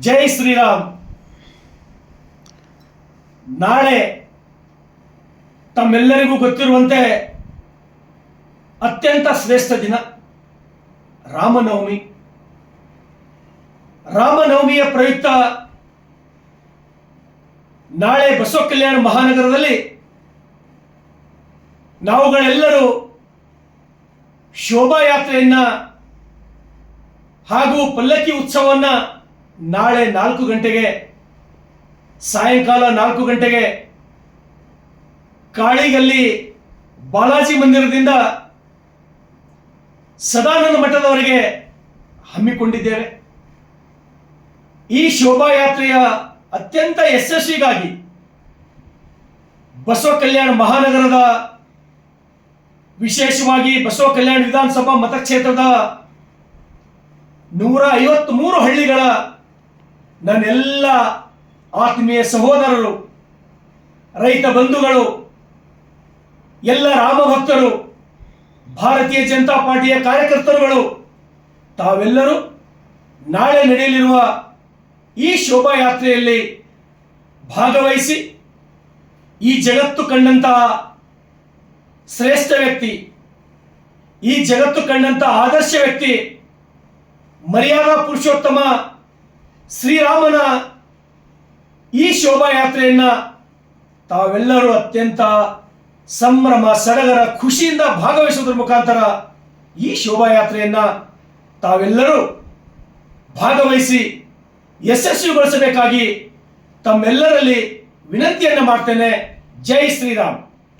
ಜೈ ಶ್ರೀರಾಮ್. ನಾಳೆ ತಮ್ಮೆಲ್ಲರಿಗೂ ಗೊತ್ತಿರುವಂತೆ ಅತ್ಯಂತ ಶ್ರೇಷ್ಠ ದಿನ ರಾಮನವಮಿ. ರಾಮನವಮಿಯ ಪ್ರಯುಕ್ತ ನಾಳೆ ಬಸವ ಕಲ್ಯಾಣ ಮಹಾನಗರದಲ್ಲಿ ನಾವುಗಳೆಲ್ಲರೂ ಶೋಭಾಯಾತ್ರೆಯನ್ನ ಹಾಗೂ ಪಲ್ಲಕ್ಕಿ ಉತ್ಸವವನ್ನು ನಾಳೆ ನಾಲ್ಕು ಗಂಟೆಗೆ, ಸಾಯಂಕಾಲ ನಾಲ್ಕು ಗಂಟೆಗೆ ಕಾಳಿಗಲ್ಲಿ ಬಾಲಾಜಿ ಮಂದಿರದಿಂದ ಸದಾನಂದ ಮಠದವರೆಗೆ ಹಮ್ಮಿಕೊಂಡಿದ್ದೇವೆ. ಈ ಶೋಭಾಯಾತ್ರೆಯ ಅತ್ಯಂತ ಯಶಸ್ವಿಗಾಗಿ ಬಸವ ಕಲ್ಯಾಣ ಮಹಾನಗರದ ವಿಶೇಷವಾಗಿ ಬಸವ ಕಲ್ಯಾಣ ವಿಧಾನಸಭಾ ಮತಕ್ಷೇತ್ರದ ನೂರ ಐವತ್ತ್ ಮೂರು ಹಳ್ಳಿಗಳ ನನ್ನೆಲ್ಲ ಆತ್ಮೀಯ ಸಹೋದರರು, ರೈತ ಬಂಧುಗಳು, ಎಲ್ಲ ರಾಮಭಕ್ತರು ಭಾರತೀಯ ಜನತಾ ಪಾರ್ಟಿಯ ಕಾರ್ಯಕರ್ತರುಗಳು, ತಾವೆಲ್ಲರೂ ನಾಳೆ ನಡೆಯಲಿರುವ ಈ ಶೋಭಾಯಾತ್ರೆಯಲ್ಲಿ ಭಾಗವಹಿಸಿ ಈ ಜಗತ್ತು ಕಂಡಂತಹ ಶ್ರೇಷ್ಠ ವ್ಯಕ್ತಿ, ಈ ಜಗತ್ತು ಕಂಡಂತಹ ಆದರ್ಶ ವ್ಯಕ್ತಿ, ಮರ್ಯಾದಾ ಪುರುಷೋತ್ತಮ ಶ್ರೀರಾಮನ ಈ ಶೋಭಾಯಾತ್ರೆಯನ್ನ ತಾವೆಲ್ಲರೂ ಅತ್ಯಂತ ಸಂಭ್ರಮ, ಸಡಗರ, ಖುಷಿಯಿಂದ ಭಾಗವಹಿಸುವುದರ ಮುಖಾಂತರ ಈ ಶೋಭಾಯಾತ್ರೆಯನ್ನ ತಾವೆಲ್ಲರೂ ಭಾಗವಹಿಸಿ ಯಶಸ್ವಿಗೊಳಿಸಬೇಕಾಗಿ ತಮ್ಮೆಲ್ಲರಲ್ಲಿ ವಿನಂತಿಯನ್ನು ಮಾಡ್ತೇನೆ. ಜೈ ಶ್ರೀರಾಮ್.